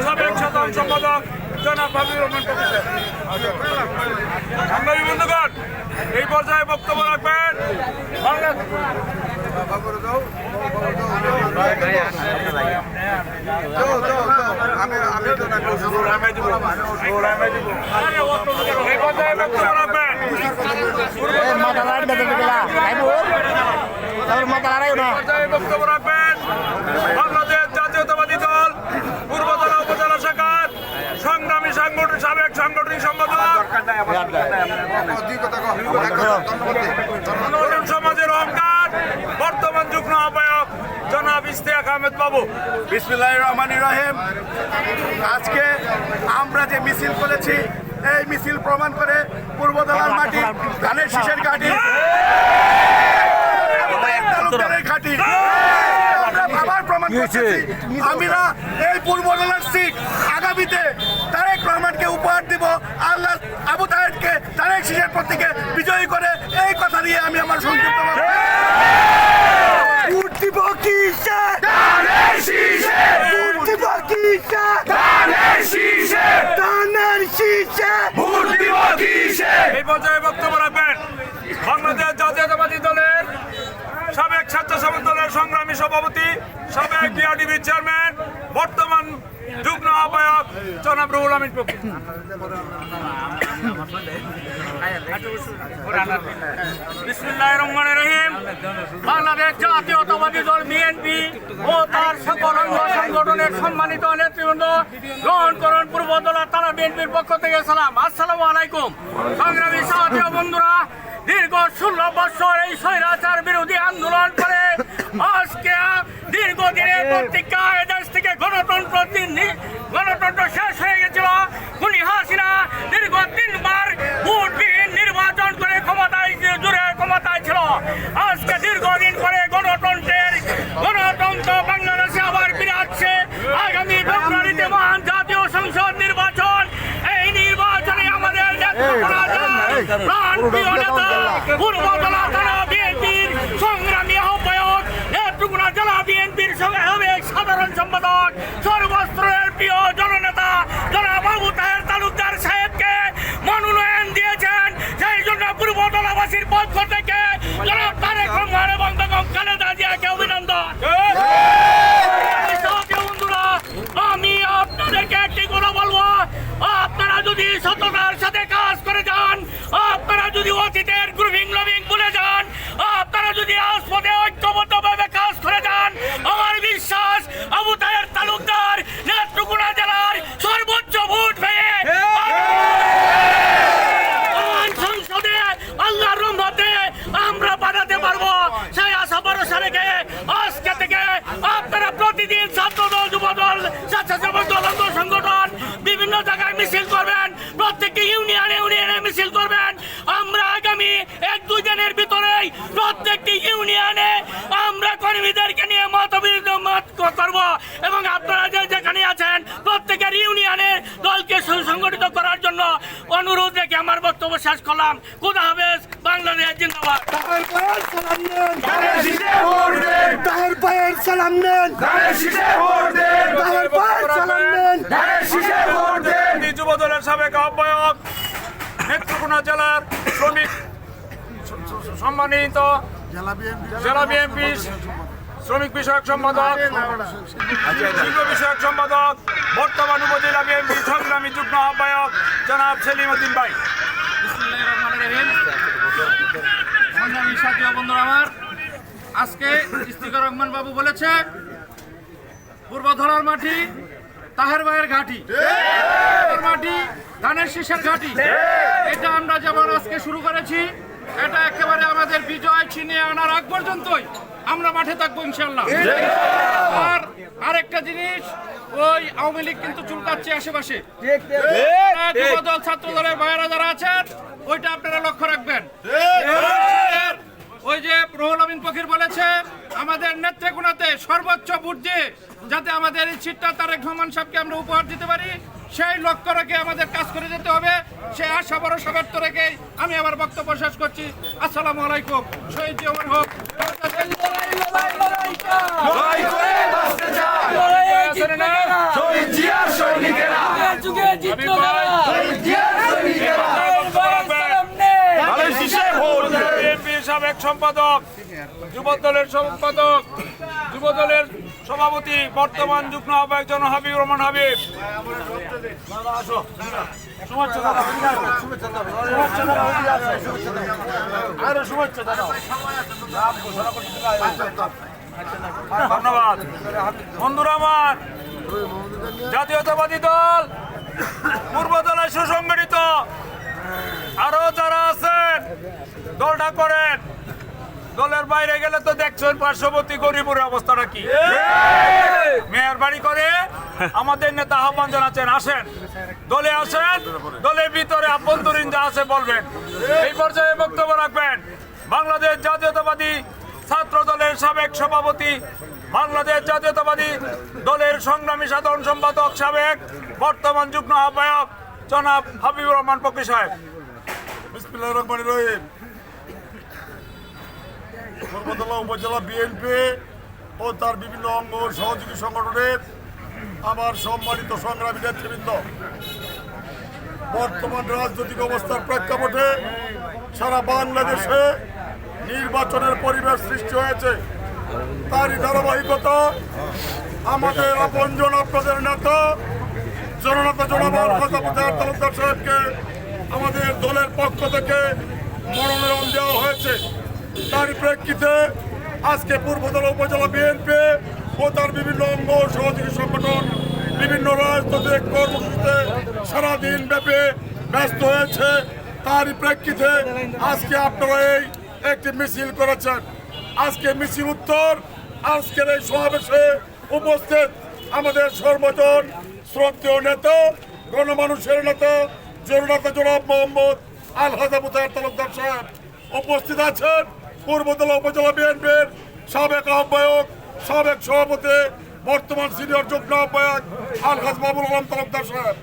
সাবেক সাধারণ সম্পাদক জনাব হাবিবুর রহমান সাংবাদিক বন্ধুগণ, এই পর্যায়ে বক্তব্য রাখবেন এই পর্যায়ে বক্তব্য রাখবেন। মাথা তারপর মাথা লাড়াইও না বক্তব্য রাখবেন বাংলাদেশ জাতীয়তাবাদী দল পূর্বতলা উপজেলা শাখার সংগ্রামী সাংগঠনিক সম্পাদক তরুণ সমাজের অহংকার বর্তমান যুগ্ম আহ্বায়ক জনাব ইস্তেক আহমেদ বাবু বিসমিল্লাহ রহমান রহিম আজকে আমরা যে মিছিল করেছি এই মিছিল প্রমাণ করে পূর্বতলার মাটি ধানের শীষের ঘাটি আমরা করতেছি আমরা এই পূর্বতলার সিট আগামীতে তারেক রহমানকে উপহার দিব আল্লাহ আবু তাহেদকে তারেক শীষের প্রতীকে বিজয়ী করে। এই কথা দিয়ে আমি আমার শীষে এই পর্যায়ে বক্তব্য রাখবেন বাংলাদেশ জাতীয়তাবাদী দলের সাবেক স্বেচ্ছাসেবক দলের সংগ্রামী সভাপতি, সাবেক বিআরডিবির চেয়ারম্যান বর্তমান যুগ্ম আহ্বায়ক জনাব রুহুল আমিন বিএনপি ও সম্মানিত নেতৃবৃন্দ পূর্বতলা তারা বিএনপির পক্ষ থেকে সালাম। আসসালামু আলাইকুম। সংগ্রামী ও বন্ধুরা দীর্ঘ ষোলো বছর এই স্বৈরাচার বিরোধী আন্দোলন করে। আজকে দীর্ঘদিনের প্রতীক্ষা এদেশ থেকে গণতন্ত্র গণতন্ত্র শেষ হয়ে গেছিল। খুনি হাসিনা দীর্ঘ তিনবার ভোটবিহীন নির্বাচন করে ক্ষমতায় জুড়ে ক্ষমতায় ছিল। আজকে দীর্ঘদিন পরে গণতন্ত্রের গণতন্ত্র বাংলাদেশে আবার ফিরে আগামী ফেব্রুয়ারিতে মহান জাতীয় সংসদ নির্বাচন। এই নির্বাচনে আমাদের নেতৃত্ব সংগ্রামী আহ্বায়ক নেত্রকোনা জেলা বিএনপির সাধারণ সম্পাদক সর্বস্তরের প্রিয় জননেতা জনাব বাবু তাহের তালুকদার সাহেবকে মনোনয়ন দিয়েছেন। সেই জন্য পূর্বতলাবাসীর পক্ষ থেকে জনাব তারেক রহমান এবং বেগম খালেদা জিয়াকে অভিনন্দন সাথী বন্ধুরা, আমি আপনাদেরকে একটি কথা বলব আপনারা যদি সততার সাথে কাজ করে যান আপনারা যদি অতীতের গ্রুপিং লবিং ভুলে যান আপনারা যদি রাজপথে ঐক্যবদ্ধভাবে কাজ করে যান আমার বিশ্বাস আবু তাহের তালুকদার নেত্রকোনা জেলার সর্বোচ্চ ভোট পেয়ে মহান সংসদে আল্লাহর রহমতে আমরা বানাতে পারব সেই আশা ভরসা রেখে আজকে থেকে আপনারা প্রতিদিন ছাত্র দল যুব দল স্বেচ্ছাসেবক দল অঙ্গ সংগঠন বিভিন্ন জায়গায় মিছিল করবেন প্রত্যেকটি ইউনিয়নে ইউনিয়নে মিছিল করবেন আমরা আগামী এক দুই দিনের ভিতরেই প্রত্যেকটি ইউনিয়নে আমরা কর্মীদেরকে নিয়ে মত বিরোধ মত করব এবং আপনারা যে যেখানে আছেন প্রত্যেকের ইউনিয়নে দলকে সুসংগঠিত করার জন্য অনুরোধ রেখে আমার বক্তব্য শেষ করলাম। খুদা হাফেজ বাংলাদেশ জিন্দাবাদ। তাহের পায়ের সালাম নেন। তাহের পায়ের সালাম নেন। এই যুব দলের সাবেক আহ্বায়ক নেত্রকোনা জেলার শ্রমিক সম্মানিত জেলা বিএনপি। শ্রমিক বিষয়ক সম্পাদক, শিল্প বিষয়ক সম্পাদক, বর্তমান উপজেলা বিএনপি সংগ্রামী যুগ্ম আহ্বায়ক জনাব সেলিম উদ্দিন ভাই। আমার, আজকে ইস্তিকার রহমান বাবু বলেছে, পূর্বধরার মাটি তাহের ভাইয়ের ঘাটি। মাটি ধানের শীষের ঘাটি। এটা আমরা যেমন আজকে শুরু করেছি, এটা একেবারে আমাদের বিজয় ছিনিয়ে আনার আগ পর্যন্তই। আমরা মাঠে থাকব ইনশাল্লাহ আর আরেকটা জিনিস ওই আওয়ামী লীগ কিন্তু চুলকাচ্ছে আশেপাশে। যুবদল ছাত্র দলের ভাইয়েরা যারা আছেন ওইটা আপনারা লক্ষ্য রাখবেন। ওই যে রুহুল আমিন ফকির বলেছে আমাদের নেত্রকোনাতে সর্বোচ্চ ভোট দিয়ে যাতে আমাদের এই সিটটা তারেক রহমান সাহেবকে আমরা উপহার দিতে পারি সেই লক্ষ্য রেখে আমাদের কাজ করে যেতে হবে। সেই আশা ভরসা ব্যর্থ রেখে আমি আমার বক্তব্য শেষ করছি। আসসালামু আলাইকুম। শহীদ জিয়মর হোক। শহীদ সৈনিকেরা ধানের শীষে ভোট দেন। বিএনপি সাবেক সম্পাদক যুব দলের সম্পাদক যুব দলের সভাপতি, বর্তমান যুগ্ম আহ্বায়ক জন হাবিব রহমান হাবিব। ধন্যবাদ। বন্ধুরা আমার, জাতীয়তাবাদী দল, পূর্ব দলের সুসংগঠিত, আরও যারা আছেন দলটা করেন। দলের বাইরে গেলে তো দেখছেন পার্শ্ববর্তী গরিবের অবস্থাটা কি। মেয়র বাড়ি করে আমাদের নেতা আহ্বান জানাচ্ছেন, আসেন। দলে আসেন, দলের ভিতরে আভ্যন্তরীণ যা আছে বলবেন। এই পর্যায়ে বক্তব্য রাখবেন, বাংলাদেশ জাতীয়তাবাদী ছাত্র দলের সাবেক সভাপতি, বাংলাদেশ জাতীয়তাবাদী দলের সংগ্রামী সাধারণ সম্পাদক সাবেক বর্তমান যুগ্ম আহ্বায়ক জনাব হাবিবুর রহমান পক্ষী সাহেব। রহমানির রহিম। পূর্বতলা উপজেলা বিএনপি ও তার বিভিন্ন অঙ্গ সহযোগী সংগঠনের আমার সম্মানিত সংগ্রামী নেতৃবৃন্দ। বর্তমান রাজনৈতিক অবস্থার প্রেক্ষাপটে সারা বাংলাদেশে নির্বাচনের পরিবেশ সৃষ্টি হয়েছে। তারই ধারাবাহিকতা আমাদের আপনজন আপনাদের নেতা, জননেতা জনাব আলহাজাবুদ্দার তালুকদার সাহেবকে আমাদের দলের পক্ষ থেকে মনোনয়ন দেওয়া হয়েছে। তার প্রেক্ষিতে আজকে পূর্বদল উপজেলা বিএনপি ও তার বিভিন্ন অঙ্গ সহযোগী সংগঠন, বিভিন্ন রাজনৈতিক কর্মসূচিতে সারাদিন ব্যাপী ব্যস্ত হয়েছে। তারই প্রেক্ষিতে আজকে আপনারা এই একটি মিছিল করেছেন। আজকে মিছিল উত্তর, আজকের এই সমাবেশে উপস্থিত আমাদের সর্বজন শ্রদ্ধেয় নেতা, গণমানুষের নেতা জননেতা জনাব মোহাম্মদ আল হাজাবুদ্দার তালুকদার সাহেব উপস্থিত আছেন। পূর্বতলা উপজেলা বিএনপির সাবেক আহ্বায়ক, সাবেক সভাপতি, বর্তমান সিনিয়র যুগ্ম আহ্বায়ক আলহাজ বাবুল আলম তালুকদার সাহেব।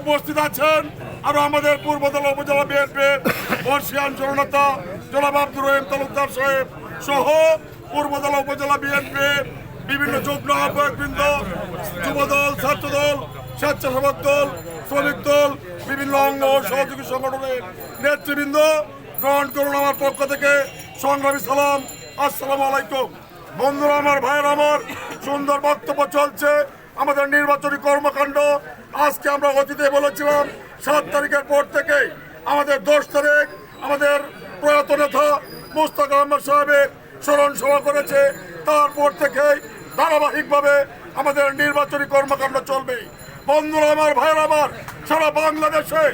উপস্থিত আছেন আরও আমাদের পূর্বতলা উপজেলা বিএনপির বর্ষিয়ান জননেতা জনাব আব্দুর রহিম তালুকদার সাহেব সহ পূর্বতলা উপজেলা বিএনপির বিভিন্ন যুগ্ম আহ্বায়ক বৃন্দ, যুবদল, ছাত্রদল, স্বেচ্ছাসেবক দল, শ্রমিক দল, বিভিন্ন অঙ্গ সহযোগী সংগঠনের নেতৃবৃন্দ গ্রহণ করুন আমার পক্ষ থেকে। সংগ্রামী সালাম, আসসালামু আলাইকুম। বন্ধুরা, আমার ভাইয়ের আমার সুন্দর বক্তব্য চলছে। আমাদের নির্বাচনী কর্মকাণ্ড, আজকে আমরা অতীতে বলেছিলাম, সাত তারিখের পর থেকে আমাদের দশ তারিখ, আমাদের প্রয়াত নেতা মুস্তাক আহমদ সাহেবের স্মরণ সভা করেছে। তারপর থেকেই ধারাবাহিকভাবে আমাদের নির্বাচনী কর্মকাণ্ড চলবে। বন্ধুরা, আমার ভাইয়ের আমার সারা বাংলাদেশে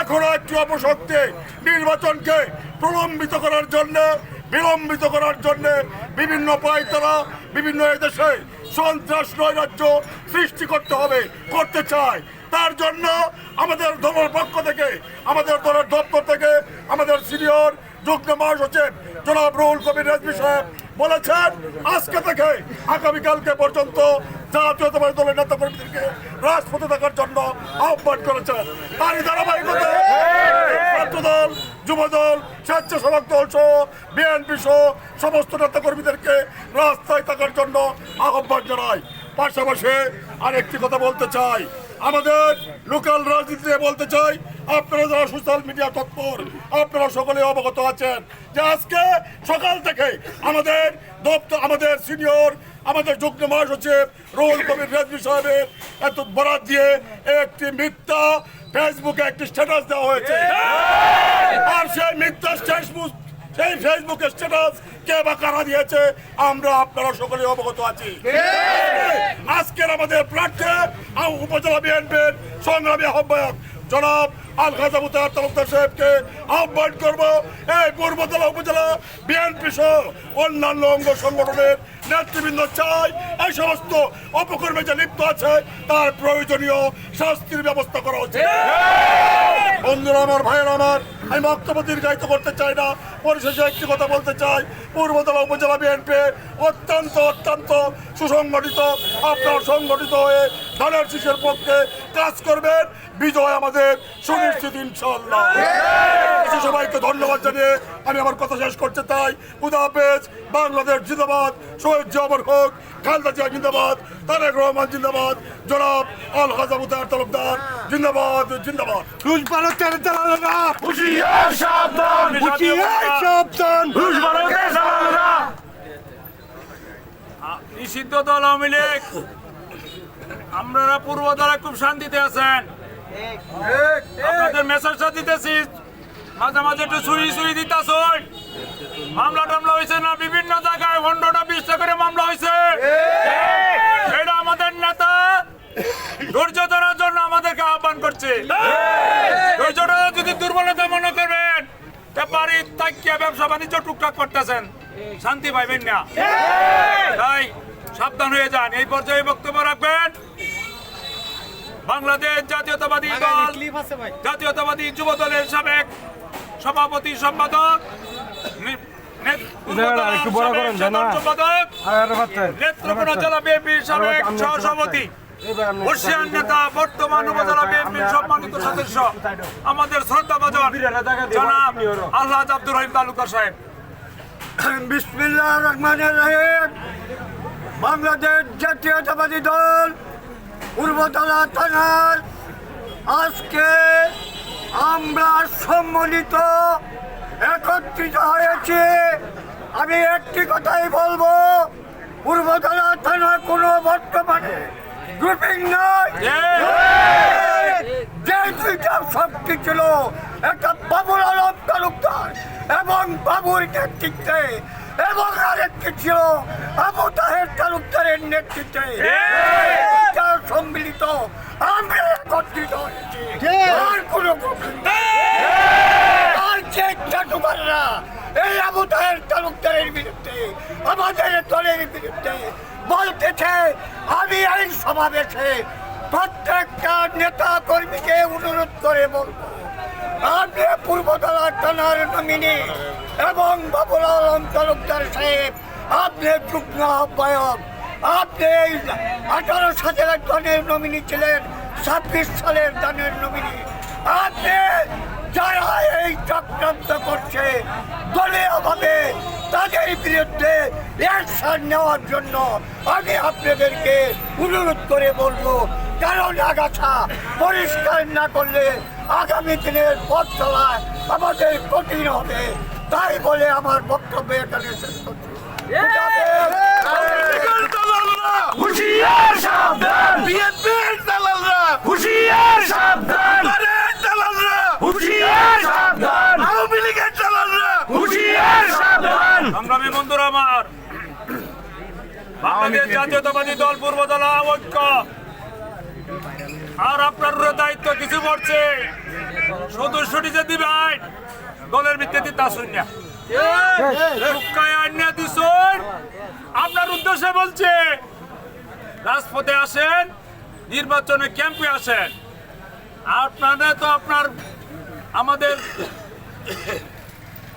এখনও একটি অপশক্তি। নির্বাচনকে প্রলম্বিত করার জন্য, বিলম্বিত করার জন্য বিভিন্ন পায়তারা বিভিন্ন এদেশে সন্ত্রাস নৈরাজ্য সৃষ্টি করতে হবে, করতে চায়। তার জন্য আমাদের দলের পক্ষ থেকে, আমাদের দলের দপ্তর থেকে আমাদের সিনিয়র যুগ্ম মহাসচিব জনাব রুহুল কবির রেজবি সাহেব বলেছেন, আজকে থেকে আগামীকালকে পর্যন্ত জাতীয়তাবাদী দলের নেতা কর্মীদেরকে রাজপথে থাকার জন্য আহ্বান করেছেন। তারই ধারাবাহিকতা ছাত্রদল যুবদল স্বেচ্ছাসেবক দল সহ বিএনপি সহ সমস্ত নেতা কর্মীদেরকে রাস্তায় থাকার জন্য আহ্বান জানাই। পাশাপাশি আরেকটি কথা বলতে চাই। আমাদের লোকাল রাজনীতিতে বলতে চাই আপনারা যারা সোশ্যাল মিডিয়া তৎপর আপনারা সকলে অবগত আছেন যে আজকে সকাল থেকে আমাদের দপ্তর আমাদের সিনিয়র আমাদের যুগ্ম মহাসচিব রোল কবির রেজবি সাহেবের এত বরাদ দিয়ে একটি মিথ্যা ফেসবুকে একটি স্ট্যাটাস দেওয়া হয়েছে। আর সেই মিথ্যা ফেসবুক সেই ফেসবুক স্ট্যাটাস কে বা কারা দিয়েছে আমরা আপনারা সকলে অবগত আছি। আজকের আমাদের প্রার্থী উপজেলা বিএনপির সংগ্রামী আহ্বায়ক জনাব উপজেলা তার প্রয়োজনীয় শাস্তির ব্যবস্থা করা উচিত। বন্ধুরা আমার, ভাইয়ের আমার, আমি বক্তব্য দীর্ঘায়িত করতে চাই না, পরিশেষে একটি কথা বলতে চাই। পূর্বতলা উপজেলা বিএনপি অত্যন্ত অত্যন্ত সুসংগঠিত, আপনার সংগঠিত হয়ে ধানের পক্ষে কাজ করবেন। বিজয় আমাদের ইনশাল্লাহ সবাইকে ধন্যবাদ জানিয়ে আমি আমার কথা শেষ করতে চাই। বাংলাদেশ জিন্দাবাদ শহীদ হোক খালদা জিয়া জিন্দাবাদ তারেক রহমান জিন্দাবাদ জনাব আল তরফদার জিন্দাবাদ জিন্দাবাদ। রুশ ভারতের দালালেরা। হুশিয়ার সাবধান। হুশিয়ার সাবধান। রুশ ভারতের দালালেরা। নিষিদ্ধ দল আওয়ামী লীগ। আপনারা পূর্ব দ্বারা খুব শান্তিতে আছেন। আপনাদের মেসেজটা দিতেছি। মাঝে মাঝে একটু সুই সুই দিতেছুন মামলা টামলা হয়েছে না? বিভিন্ন জায়গায় পনেরোটা বিশটা করে মামলা হয়েছে। এটা আমাদের নেতা ধৈর্য ধরার জন্য আমাদেরকে আহ্বান করছে। ধৈর্য ধরা যদি দুর্বলতা মনে করবেন বাড়ির তাকিয়া ব্যবসা বাণিজ্য টুকটাক করতেছেন। শান্তি পাইবেন না। তাই সাবধান হয়ে যান। এই পর্যায়ে বক্তব্য রাখবেন বাংলাদেশ জাতীয়তাবাদী দল জাতীয়তাবাদী যুব দলের সাবেক সভাপতি সম্পাদক নে- নে- পূর্বতলা সাবেক সাধারণ সম্পাদক নেত্রকোনা জেলা বিএনপির সাবেক সহসভাপতি বর্ষিয়ান নেতা বর্তমান উপজেলা বিএনপির সম্মানিত সদস্য আমাদের শ্রদ্ধা ভজন জনাব আল্লাহ আব্দুর রহিম তালুকার সাহেব। বিসমিল্লাহ রহমানের রহিম। বাংলাদেশ জাতীয়তাবাদী দল পূর্বতলা থানার আজকে আমরা সম্মিলিত একত্রিত হয়েছি। আমি একটি কথাই বলব পূর্বতলা থানা কোনো বর্তমানে গ্রুপিং নয়। যে দুইটা শক্তি ছিল একটা বাবুল আলম তালুকদার এবং বাবুর নেতৃত্বে এবং আরেকটি ছিল আবু তাহের তালুকদারের নেতৃত্বে। সম্মিলিত আমরা একত্রিত হয়েছি। আর কোনো আর যে চাটুকাররা এই আবু তাহের তালুকদারের বিরুদ্ধে আমাদের দলের বিরুদ্ধে বলতেছে আমি এই সমাবেশে প্রত্যেকটা নেতা কর্মীকে অনুরোধ করে বলব। আপনি পূর্বতলা থানার নমিনি এবং বাবুল আলম তালুকদার সাহেব, আপনি যুগ্ম আহ্বায়ক। আপনি আঠারো সালের দলের নমিনি ছিলেন, ছাব্বিশ সালের দানের নমিনি। আপনি যারা এই চক্রান্ত করছে, দলীয়ভাবে তাদের বিরুদ্ধে অ্যাকশন নেওয়ার জন্য আমি আপনাদেরকে অনুরোধ করে বলব কারণ আগাছা পরিষ্কার না করলে আগামী দিনের পথ চলায় আমাদের কঠিন হবে। তাই বলে আমার বক্তব্য এখানে শেষ করছি। হুশিয়ার সাবধান। বিএনপির দালালরা। হুশিয়ার সাবধান। দালালরা। হুশিয়ার সাবধান। আওয়ামী লীগের দালালরা। হুশিয়ার সাবধান। সংগ্রামী বন্ধুরা আমার বাংলাদেশ জাতীয়তাবাদী দল পূর্বতলা ঐক্য। আর আপনার দায়িত্ব কিছু পড়ছে। সদস্যটি যে দিবেন দলের ভিত্তিতে তা শূন্য আপনার উদ্দেশ্যে বলছে, রাজপথে আসেন, নির্বাচনে ক্যাম্পে আসেন। আপনারা তো আপনার, আমাদের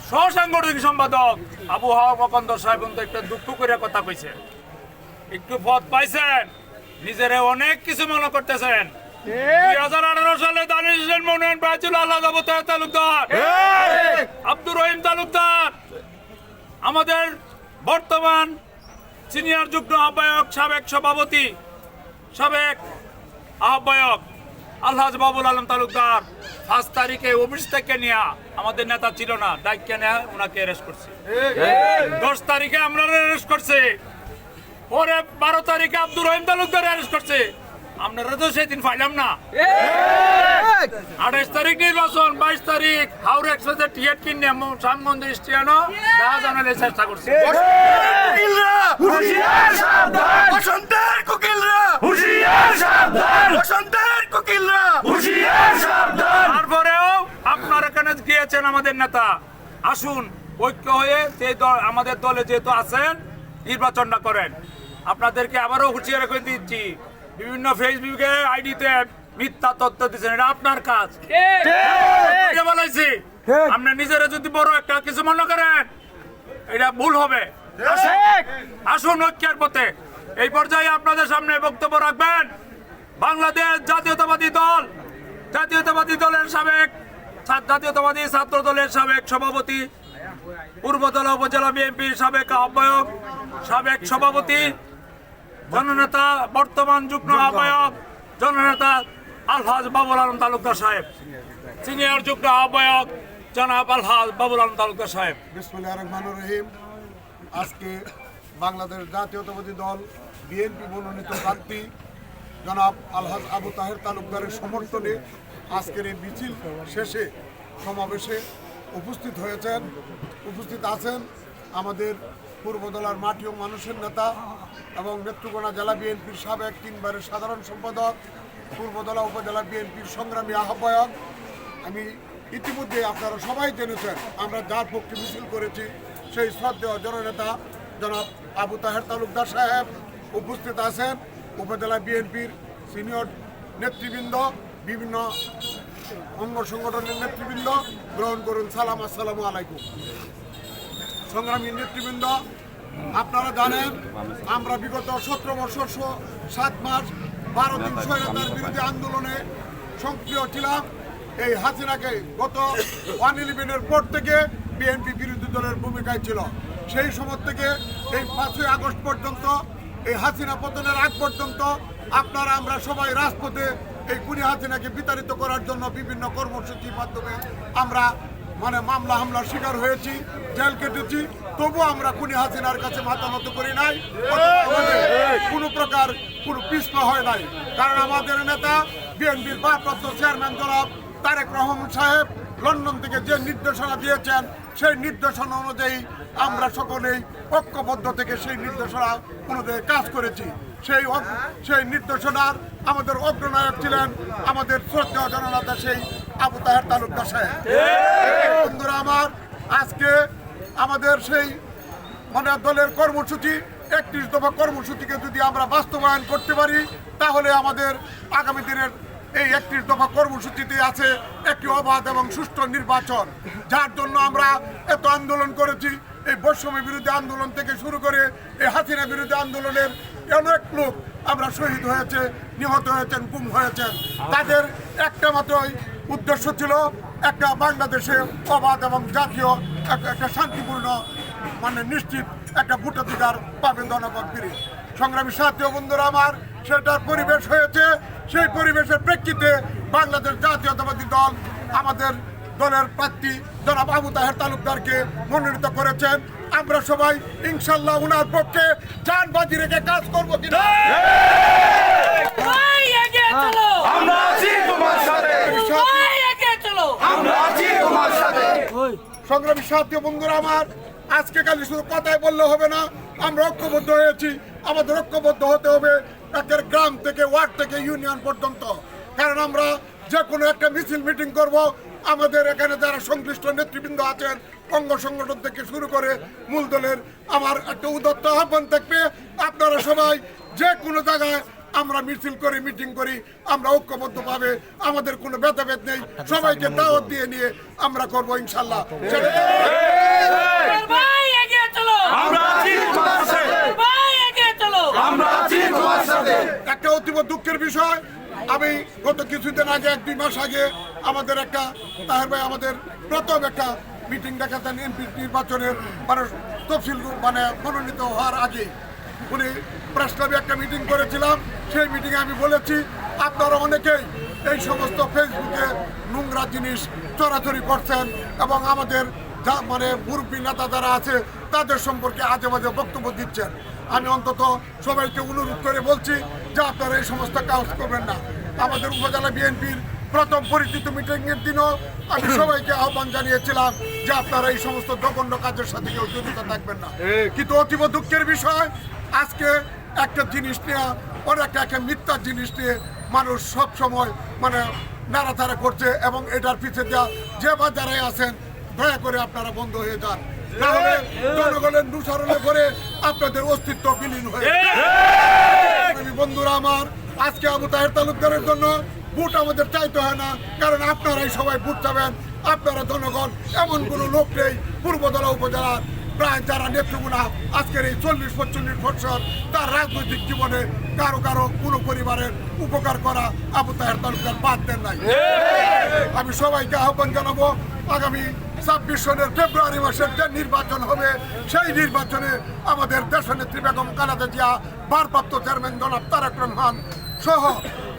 সহসাংগঠনিক সম্পাদক আবু হাওয়া মকন্দর সাহেব একটা দুঃখ করে কথা কইছে। একটু পথ পাইছেন, নিজেরে অনেক কিছু মনে করতেছেন। দুই হাজার আঠারো সালে দানিশ হোসেন মনোনয়ন পাইছিল আল্লাহ তালুকদার। আব্দুর রহিম তালুকদার। আমাদের বর্তমান সিনিয়র যুগ্ম আহ্বায়ক সাবেক সভাপতি সাবেক আহ্বায়ক আলহাজ বাবুল আলম তালুকদার। পাঁচ তারিখে অফিস থেকে নিয়ে আমাদের নেতা ছিল না ডাইকে নেয়া ওনাকে অ্যারেস্ট করছে। দশ তারিখে আমরা অ্যারেস্ট করছে। পরে বারো তারিখে আব্দুর রহিম তালুকদার অ্যারেস্ট করছে। আপনারা তো সেদিন পাইলাম না। আঠাইশ তারিখ নির্বাচন বাইশ তারিখ হাওড়া এক্সপ্রেসের টিকিট কিনে শ্যামগঞ্জ স্টেশনও দেখা জানালে চেষ্টা করছে। বসন্তের কোকিলরা। হুশিয়ার সাবধান। বসন্তের কোকিলরা। হুশিয়ার সাবধান। তারপরেও আপনার এখানে গিয়েছেন আমাদের নেতা। আসুন ঐক্য হয়ে যে দল আমাদের দলে যেহেতু আছেন নির্বাচনটা করেন। আপনাদেরকে আবারও হুঁশিয়ার করে দিচ্ছি। বিভিন্ন ফেসবুকে আইডিতে মিথ্যা তথ্য দিচ্ছেন এটা আপনার কাজ। এটা বলাইছি আপনি নিজেরা যদি বড় একটা কিছু মনে করেন এটা ভুল হবে। আসুন- আসুন ঐক্যের পথে। এই পর্যায়ে আপনাদের সামনে বক্তব্য রাখবেন বাংলাদেশ জাতীয়তাবাদী দল। জাতীয়তাবাদী দলের সাবেক জাতীয়তাবাদী ছাত্র দলের সাবেক সভাপতি পূর্বতলা উপজেলা বিএনপির সাবেক আহ্বায়ক সাবেক সভাপতি জননেতা বর্তমান যুগ্ম আহ্বায়ক জননেতা আলহাজ বাবুল আলম তালুকদার সাহেব। সিনিয়র যুগ্ম আহ্বায়ক জনাব আলহাজ বাবুল আলম তালুকদার সাহেব। বিসমুল্লাহ রহমানুর রহিম। আজকে বাংলাদেশ জাতীয়তাবাদী দল বিএনপি মনোনীত প্রার্থী জনাব আলহাজ আবু তাহের তালুকদারের সমর্থনে আজকের এই মিছিল শেষে সমাবেশে উপস্থিত হয়েছেন উপস্থিত আছেন আমাদের পূর্বদলার মাটি ও মানুষের নেতা এবং নেত্রকোনা জেলা বিএনপির সাবেক তিনবারের সাধারণ সম্পাদক পূর্বদলা উপজেলা বিএনপির সংগ্রামী আহ্বায়ক। আমি ইতিমধ্যে আপনারা সবাই জেনেছেন, আমরা যার পক্ষে মিছিল করেছি সেই শ্রদ্ধেয় জননেতা জনাব আবু তাহের তালুকদার সাহেব উপস্থিত আছেন। উপজেলা বিএনপির সিনিয়র নেতৃবৃন্দ, বিভিন্ন অঙ্গ সংগঠনের নেতৃবৃন্দ, গ্রহণ করুন। সালাম, আসসালামু আলাইকুম। সংগ্রামী নেতৃবৃন্দ, আপনারা জানেন, আমরা বিগত সতেরো বছর সাত মাস বারো দিন স্বৈরাচার বিরোধী আন্দোলনে সক্রিয় ছিলাম। এই হাসিনাকে গত ওয়ান ইলেভেনের পর থেকে বিএনপি বিরোধী দলের ভূমিকায় ছিল। সেই সময় থেকে এই পাঁচই আগস্ট পর্যন্ত, এই হাসিনা পতনের আগ পর্যন্ত আপনারা, আমরা সবাই রাজপথে এই কুনি হাসিনাকে বিতাড়িত করার জন্য বিভিন্ন কর্মসূচির মাধ্যমে আমরা মানে মামলা হামলার শিকার হয়েছি, জেল কেটেছি তবু আমরা কুনি হাসিনার কাছে মাথা নত করি নাই। কোনো প্রকার কোনো পিছপা হয় নাই। কারণ আমাদের নেতা, বিএনপির ভারপ্রাপ্ত চেয়ারম্যান জনাব তারেক রহমান সাহেব লন্ডন থেকে যে নির্দেশনা দিয়েছেন, সেই নির্দেশনা অনুযায়ী আমরা সকলেই ঐক্যবদ্ধ থেকে সেই নির্দেশনা অনুযায়ী কাজ করেছি। সেই সেই নির্দেশনার আমাদের অগ্রনায়ক ছিলেন আমাদের শ্রদ্ধেয় জননেতা সেই আবু তাহের তালুকদার সাহেব বন্ধুরা আমার, আজকে আমাদের সেই মানে দলের কর্মসূচি, একত্রিশ দফা কর্মসূচিকে যদি আমরা বাস্তবায়ন করতে পারি, তাহলে আমাদের আগামী দিনের এই একত্রিশ দফা কর্মসূচিতে আছে একটি অবাধ এবং সুষ্ঠু নির্বাচন। যার জন্য আমরা এত আন্দোলন করেছি, এই বৈষম্য বিরোধী আন্দোলন থেকে শুরু করে এই হাসিনা বিরোধী আন্দোলনের অনেক লোক আমরা শহীদ হয়েছে, নিহত হয়েছেন, গুম হয়েছেন। তাদের একটা মাত্রই উদ্দেশ্য ছিল একটা বাংলাদেশে অবাধ এবং জাতীয় একটা একটা শান্তিপূর্ণ মানে নিশ্চিত একটা ভোটাধিকার পাবে জনগণ ফিরে। সংগ্রামী সাথী বন্ধুরা আমার সেটার পরিবেশ হয়েছে। সেই পরিবেশের প্রেক্ষিতে বাংলাদেশ জাতীয়তাবাদী দল আমাদের দলের প্রার্থী জনাব আবু তাহের তালুকদারকে মনোনীত করেছেন। আমরা সবাই ইনশাল্লাহ উনার পক্ষে যান বাজি রেখে কাজ করব কিনা। ভাই আমরা আছি তোমার সাথে। আমরা আছি তোমার সাথে। সংগ্রামী সাথী বন্ধুরা আমার আজকে খালি শুধু কথাই বললে হবে না আমরা ঐক্যবদ্ধ হয়েছি। আমাদের ঐক্যবদ্ধ হতে হবে একের গ্রাম থেকে ওয়ার্ড থেকে ইউনিয়ন পর্যন্ত। কারণ আমরা যে কোনো একটা মিছিল মিটিং করব। আমাদের এখানে যারা সংশ্লিষ্ট নেতৃবৃন্দ আছেন অঙ্গ সংগঠন থেকে শুরু করে মূল দলের আমার একটা উদত্ত আহ্বান থাকবে। আপনারা সবাই যে কোনো জায়গায় আমরা মিছিল করি মিটিং করি আমরা ঐক্যবদ্ধ পাবে আমাদের কোনো ভেদাভেদ নেই। সবাইকে দাওয়াত দিয়ে নিয়ে আমরা করব ইনশাল্লাহ। সেটা ভাই এগিয়ে চলো। আমরা আছি তোমার সাথে। ভাই এগিয়ে চলো। আমরা আছি তোমার সাথে। একটা অতীব দুঃখের বিষয়। আমি গত কিছুদিন আগে এক দুই মাস আগে আমাদের একটা তাহের ভাই আমাদের প্রথম একটা মিটিং দেখাতেন এমপি নির্বাচনের মানে তফসিল মানে মনোনীত হওয়ার আগে উনি প্রেস ক্লাবে একটা মিটিং করেছিলাম। সেই মিটিংয়ে আমি বলেছি আপনারা অনেকেই এই সমস্ত ফেসবুকে নোংরা জিনিস চড়াচড়ি করছেন এবং আমাদের যা মানে মুরব্বী নেতা যারা আছে তাদের সম্পর্কে আজে বাজে বক্তব্য দিচ্ছেন। আমি অন্তত সবাইকে অনুরোধ করে বলছি যে আপনারা এই সমস্ত কাজ করবেন না। আমাদের উপজেলা বিএনপির প্রথম পরিচিত মিটিংয়ের দিনও আমি সবাইকে আহ্বান জানিয়েছিলাম যে আপনারা এই সমস্ত জঘন্য কাজের সাথে কেউ জড়িত থাকবেন না। কিন্তু অতীব দুঃখের বিষয় আজকে একটা জিনিস নিয়ে অনেক একটা মিথ্যা জিনিস নিয়ে মানুষ সব সময় মানে নাড়াচাড়া করছে এবং এটার পিছিয়ে দেওয়া যে বা যারাই আছেন দয়া করে আপনারা বন্ধ হয়ে যান। নাহলে জনগণের অনুসরণে করে আপনাদের অস্তিত্ব বিলীন হয়ে বন্ধুরা আমার আজকে আবু তাহের তালুকদারের জন্য ভোট আমাদের চাইতে হয় না কারণ আপনারাই সবাই ভোট চাবেন আপনারা জনগণ এমন কোনো লোক নেই পূর্বদলা উপজেলার প্রায় যারা নেতৃগুণা আজকের এই চল্লিশ পঁচল্লিশ বছর তার রাজনৈতিক জীবনে কারও কারও কোনো পরিবারের উপকার করা আবু তাহের তালুকদার বাদ দেন নাই। আমি সবাইকে আহ্বান জানাব, আগামী ছাব্বিশ সনের ফেব্রুয়ারি মাসের যে নির্বাচন হবে, সেই নির্বাচনে আমাদের দেশ দেশনেত্রী বেগম কানাদা জিয়া, ভারপ্রাপ্ত চেয়ারম্যান জনাব তারেক রহমান সহ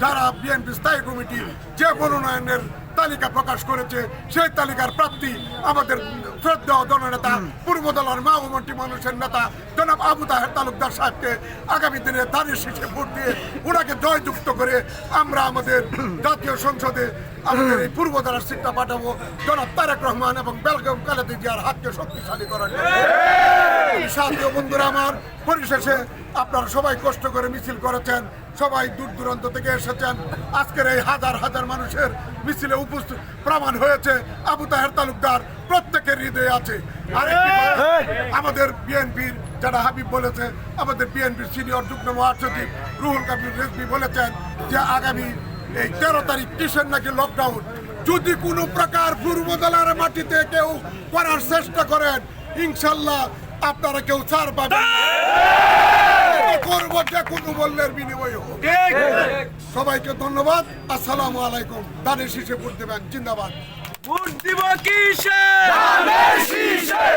যারা বিএনপি স্থায়ী কমিটি যে মনোনয়নের তালিকা প্রকাশ করেছে, সেই তালিকার প্রাপ্তি আমাদের শ্রদ্ধেয় জননেতা পূর্বদলের মা মন্ত্রী মানুষের নেতা জনাব আবু তাহের তালুকদার সাহেবকে আগামী দিনে দাঁড়িয়ে শীষে ভোট দিয়ে ওনাকে জয়যুক্ত করে আমরা আমাদের জাতীয় সংসদে আমাদের এই পূর্বদলার সিটটা পাঠাবো। জনাব তারেক রহমান এবং বেলগাম কালেদি জিয়ার হাতকে শক্তিশালী করার জন্য। সাথীয় বন্ধুরা আমার পরিশেষে আপনারা সবাই কষ্ট করে মিছিল করেছেন সবাই দূর দূরান্ত থেকে এসেছেন। আজকের এই হাজার হাজার মানুষের মিছিলে উপস্থিত প্রমাণ হয়েছে আবু তাহের তালুকদার প্রত্যেকের হৃদয়ে আছে। আরেকটি আমাদের বিএনপির যারা হাবিব বলেছে আমাদের বিএনপির সিনিয়র যুগ্ম মহাসচিব রুহুল কাবির রেজবি বলেছেন যে আগামী এই তেরো তারিখ কিসের নাকি লকডাউন যদি কোনো প্রকার পূর্বদলার মাটিতে কেউ করার চেষ্টা করেন ইনশাল্লাহ আপনারা কেউ ছাড় পাবেন। করব যে কোনো মূল্যের বিনিময় হোক। সবাইকে ধন্যবাদ। আসসালামু আলাইকুম। দানের শীষে ভোট দেবেন। জিন্দাবাদ। ভোট দিব কিসে?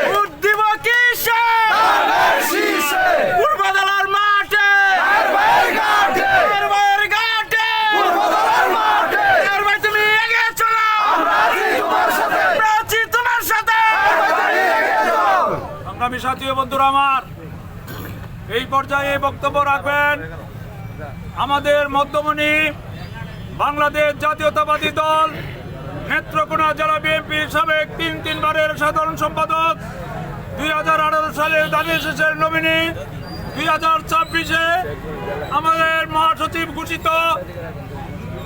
ভোট দিব কিসে? পূর্বদলার মাঠে কারবাইয়ের ঘাটে কারবাই তুমি এগিয়ে চলো আমরা আছি তোমার সাথে সংগ্রামী সাথী বন্ধুরা আমার, এই পর্যায়ে বক্তব্য রাখবেন আমাদের মধ্যমণি বাংলাদেশ জাতীয়তাবাদী দল, নেত্রকোনা জেলা বিএনপির সাবেক তিন তিনবারের সাধারণ সম্পাদক, দুই হাজার আঠারো সালে দাবি শেষের নমিনি দুই হাজার ছাব্বিশে আমাদের মহাসচিব ঘোষিত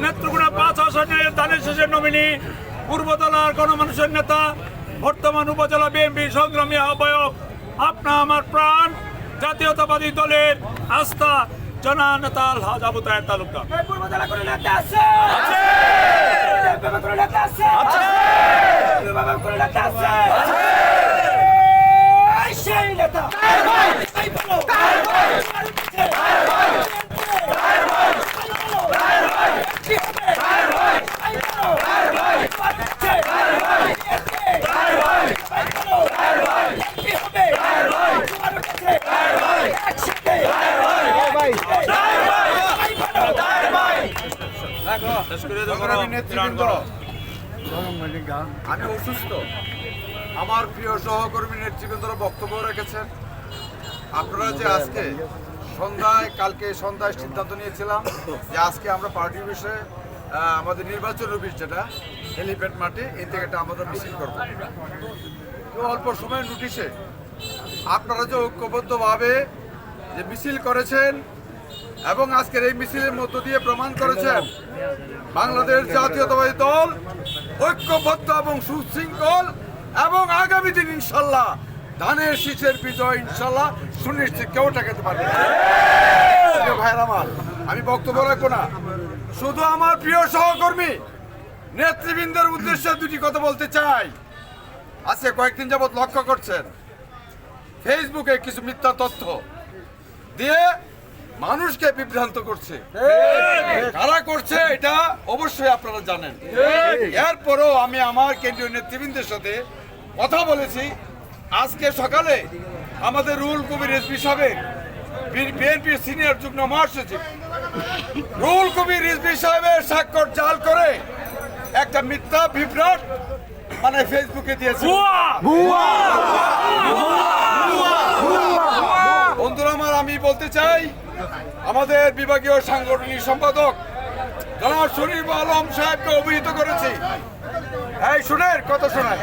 নেত্রকোনা পাঁচ আসনের দানের শেষের নমিনি পূর্বতলার গণমানুষের নেতা, বর্তমান উপজেলা বিএনপি সংগ্রামী আহ্বায়ক আপনা আমার প্রাণ জাতীয়তাবাদী দলের আস্থা জনা নেতা আলহাজ আবু তাহের তালুকদার। আমি অসুস্থ। আমার প্রিয় সহকর্মী নেতৃবৃন্দরা বক্তব্য রেখেছেন। আপনারা যে আজকে সন্ধ্যায় কালকে সন্ধ্যায় সিদ্ধান্ত নিয়েছিলাম যে আজকে আমরা পার্টি বিষয়ে আমাদের নির্বাচন অফিস যেটা হেলিপ্যাড মাঠে এই জায়গাটা আমরা মিছিল করব। অল্প সময়ের নোটিশে আপনারা যে ঐক্যবদ্ধভাবে যে মিছিল করেছেন এবং আজকের এই মিছিলের মধ্য দিয়ে প্রমাণ করেছেন বাংলাদেশ জাতীয়তাবাদী দল, ঐক্যবদ্ধ এবং সুশৃঙ্খল, এবং আগামী দিন ইনশাল্লাহ ধানের শীষের বিজয় ইনশাল্লাহ সুনিশ্চিত কেউ ঠেকাতে পারবে ভাইয়ের আমার, আমি বক্তব্য রাখব না। শুধু আমার প্রিয় সহকর্মী, নেতৃবৃন্দের উদ্দেশ্যে দুটি কথা বলতে চাই। আজকে কয়েকদিন যাবৎ লক্ষ্য করছেন, ফেসবুকে কিছু মিথ্যা তথ্য দিয়ে মানুষকে বিভ্রান্ত করছে। কারা করছে এটা অবশ্যই আপনারা জানেন। এরপরও আমি আমার কেন্দ্রীয় নেতৃবৃন্দের সাথে কথা বলেছি। আজকে সকালে আমাদের রুল কবির এসপি সাহেব বিএনপি সিনিয়র যুগ্ম মহাসচিব রুল কবির রিজভি সাহেবের স্বাক্ষর জাল করে একটা মিথ্যা বিভ্রাট মানে ফেসবুকে দিয়েছে। বন্ধুরা আমার আমি বলতে চাই আমাদের বিভাগীয় সাংগঠনিক সম্পাদক জনাব শরীফ আলম সাহেবকে অভিহিত করেছি। এই শুনেন কত শোনেন।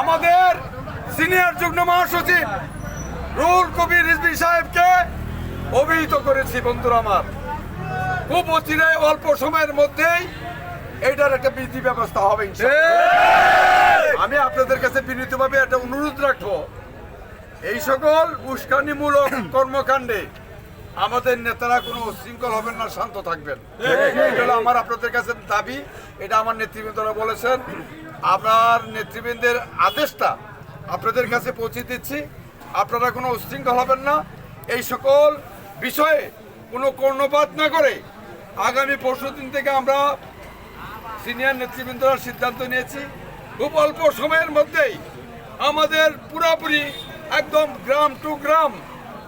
আমাদের সিনিয়র যুগ্ম মহাসচিব রুল কবির রিজভি সাহেবকে অভিহিত করেছি বন্ধুরা আমার। খুব অচিরে অল্প সময়ের মধ্যেই এইটার একটা বিধি ব্যবস্থা হবে ইনশাআল্লাহ। আমি আপনাদের কাছে বিনীতভাবে একটা অনুরোধ রাখব। এই সকল উস্কানিমূলক কর্মকাণ্ডে আমাদের নেতারা কোনো উশৃঙ্খল হবেন না শান্ত থাকবেন। এটা আমার আপনাদের কাছে দাবি এটা আমার নেতৃবৃন্দরা বলেছেন। আপনার নেতৃবৃন্দের আদেশটা আপনাদের কাছে পৌঁছে দিচ্ছি। আপনারা কোনো উশৃঙ্খল হবেন না। এই সকল বিষয়ে কোনো কর্ণপাত না করে আগামী পরশু দিন থেকে আমরা সিনিয়র নেতৃবৃন্দরা সিদ্ধান্ত নিয়েছি। খুব অল্প সময়ের মধ্যেই আমাদের পুরোপুরি একদম গ্রাম টু গ্রাম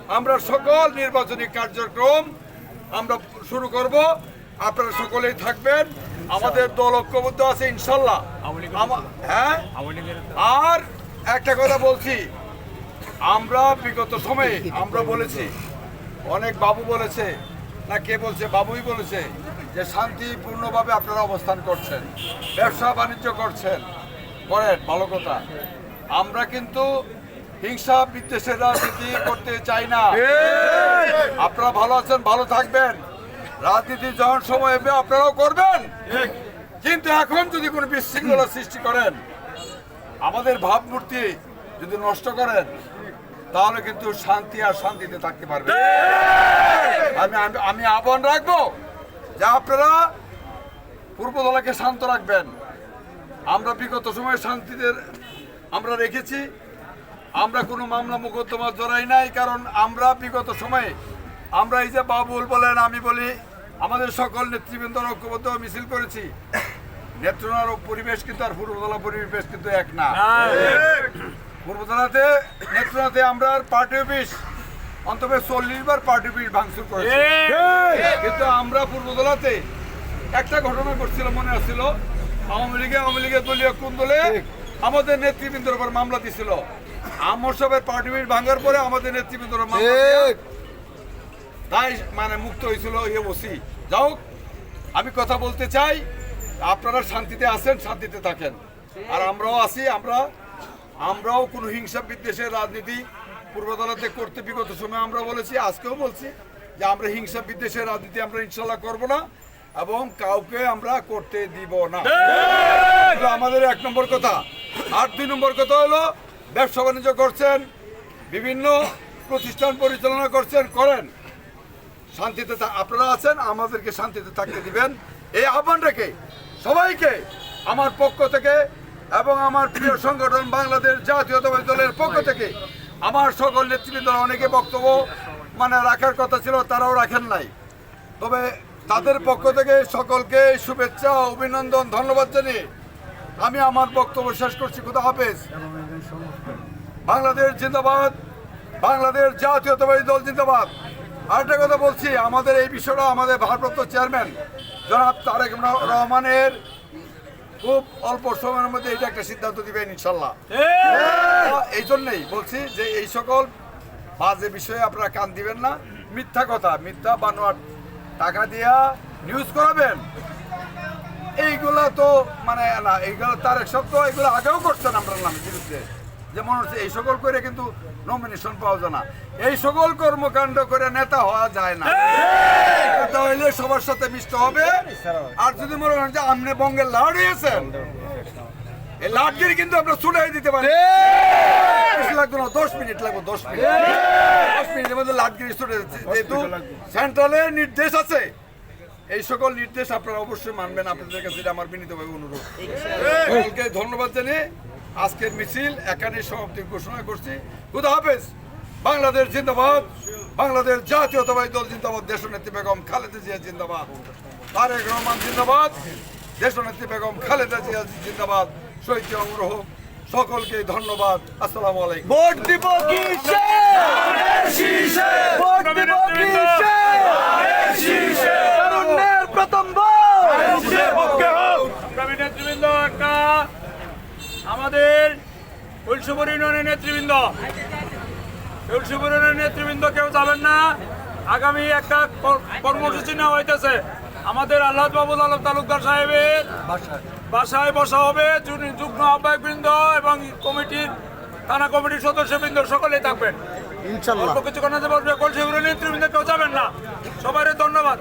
আমরা সকল নির্বাচনী কার্যক্রম আমরা শুরু করব। আপনারা সকলেই থাকবেন। আমাদের দল ঐক্যবদ্ধ আছে ইনশাল্লাহ। আমা- হ্যাঁ? আর একটা কথা বলছি। আমরা বিগত সময়ে আমরা বলেছি অনেক বাবু বলেছে না কে বলছে বাবুই বলেছে যে শান্তিপূর্ণভাবে আপনারা অবস্থান করছেন ব্যবসা বাণিজ্য করছেন। করেন ভালো কথা। আমরা কিন্তু হিংসা বিদ্বেষের রাজনীতি করতে চাই না। আপনারা ভালো আছেন ভালো থাকবেন। রাজনীতি যখন সময় হবে আপনারাও করবেন। কিন্তু এখন যদি কোনো বিশৃঙ্খলা সৃষ্টি করেন আমাদের ভাবমূর্তি যদি নষ্ট করেন তাহলে কিন্তু শান্তি আর শান্তিতে থাকতে পারবে। আমি আমি- আহ্বান রাখব যে আপনারা পূর্বদলাকে শান্ত রাখবেন। আমরা বিগত সময়ে শান্তিতে আমরা রেখেছি। আমরা কোনো মামলা মোকদ্দমা জড়াই নাই কারণ আমরা বিগত সময়ে আমরা এই যে বাবুল বলেন আমি বলি আমাদের সকল নেতৃবৃন্দ ঐক্যবদ্ধ মিছিল করেছি। নেত্রনার পরিবেশ কিন্তু আর পূর্বতলা পরিবেশ কিন্তু এক না। পূর্বতলাতে নেত্রনাতে আমরা পার্টি অফিস অন্তত চল্লিশ বার পার্টি অফিস ভাঙচুর করেছি। কিন্তু আমরা পূর্বতলাতে একটা ঘটনা ঘটছিল মনে আসছিল আওয়ামী লীগে আওয়ামী লীগের দলীয় কোন দলে আমাদের নেতৃবৃন্দের উপর মামলা দিছিল। আমর সবের পার্টি অফিস ভাঙার পরে আমাদের নেতৃবৃন্দর তাই মানে মুক্ত হয়েছিল ইয়ে বসি যাও আমি কথা বলতে চাই আপনারা শান্তিতে আসেন শান্তিতে থাকেন। আর আমরাও আছি আমরা আমরাও কোনো হিংসা বিদ্বেষের রাজনীতি পূর্বতলাতে করতে বিগত সময় আমরা বলেছি আজকেও বলছি যে আমরা হিংসা বিদ্বেষের রাজনীতি আমরা ইনশাল্লাহ করব না এবং কাউকে আমরা করতে দিব না। আমাদের এক নম্বর কথা। আর দুই নম্বর কথা হলো ব্যবসা বাণিজ্য করছেন, বিভিন্ন প্রতিষ্ঠান পরিচালনা করছেন, করেন। শান্তিতে আপনারা আছেন, আমাদেরকে শান্তিতে থাকতে দিবেন। এই আহ্বান রেখে সবাইকে আমার পক্ষ থেকে এবং আমার প্রিয় সংগঠন বাংলাদেশ জাতীয়তাবাদী দলের পক্ষ থেকে আমার সকল নেতৃবৃন্দ অনেকে বক্তব্য মানে রাখার কথা ছিল, তারাও রাখেন নাই। তবে তাদের পক্ষ থেকে সকলকে শুভেচ্ছা অভিনন্দন, ধন্যবাদ জানিয়ে আমি আমার বক্তব্য শেষ করছি। খুদা হাফেজ। বাংলাদেশ জিন্দাবাদ বাংলাদেশ জাতীয়তাবাদী দল জিন্দাবাদ। আরেকটা কথা বলছি আমাদের এই বিষয়টা আমাদের ভারপ্রাপ্ত চেয়ারম্যান জনাব তারেক রহমানের খুব অল্প সময়ের মধ্যে এটা একটা সিদ্ধান্ত দিবেন ইনশাল্লাহ। এই জন্যই বলছি যে এই সকল বাজে বিষয়ে আপনারা কান দিবেন না। মিথ্যা কথা মিথ্যা বানোয়ার টাকা দিয়া নিউজ করাবেন। এইগুলা তো মানে না এইগুলো তার এক সপ্তাহ এগুলো আগেও করছেন আমরা নামের বিরুদ্ধে। যেমন হচ্ছে এই সকল করে কিন্তু নমিনেশন পাওয়া যায় না। এই সকল কর্মকাণ্ড করে নেতা হওয়া যায় না। নেতা হইলে সবার সাথে মিষ্ট হবে। আর যদি মনে করেন যে আপনি বঙ্গের লাউড হয়েছেন এই লাটগিরি কিন্তু আমরা ছুটাই দিতে পারি। লাগবে না দশ মিনিট লাগবে দশ মিনিট। দশ মিনিটের মধ্যে লাটগিরি ছুটে যেহেতু সেন্ট্রালের নির্দেশ আছে এই সকল নির্দেশ আপনারা অবশ্যই মানবেন। আপনাদের কাছে আমার বিনীতভাবে অনুরোধ। ধন্যবাদ জানিয়ে আজকের মিছিল এখানে সমাপ্তি ঘোষণা করছি। খুদা হাফেজ। বাংলাদেশ জিন্দাবাদ। বাংলাদেশ জাতীয়তাবাদী দল জিন্দাবাদ। দেশনেত্রী বেগম খালেদা জিয়া জিন্দাবাদ। তারেক রহমান জিন্দাবাদ। দেশনেত্রী বেগম খালেদা জিয়া জিন্দাবাদ। শহীদ জিয়াউর রহমান সকলকে ধন্যবাদ। আসসালামু আলাইকুম। ভোট দিব কিসে ভোট দিব কিসে প্রথম ফুলসুপুর ইউনিয়নের নেতৃবৃন্দ। ফুলসুপুর ইউনিয়নের নেতৃবৃন্দ কেউ যাবেন না। আগামী একটা কর্মসূচি নেওয়া হইতেছে। আমাদের আল্লাহ বাবুল আলম তালুকদার সাহেবের বাসায়। বসা হবে। যুগ্ম আহ্বায়কবৃন্দ এবং কমিটির থানা কমিটির সদস্যবৃন্দ সকলেই থাকবেন। অল্প কিছুক্ষণ বসবে কলসিগুলো নেতৃবৃন্দ কেউ যাবেন না। সবাই ধন্যবাদ।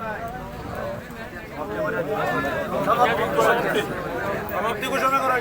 সমাপ্তি ঘোষণা করা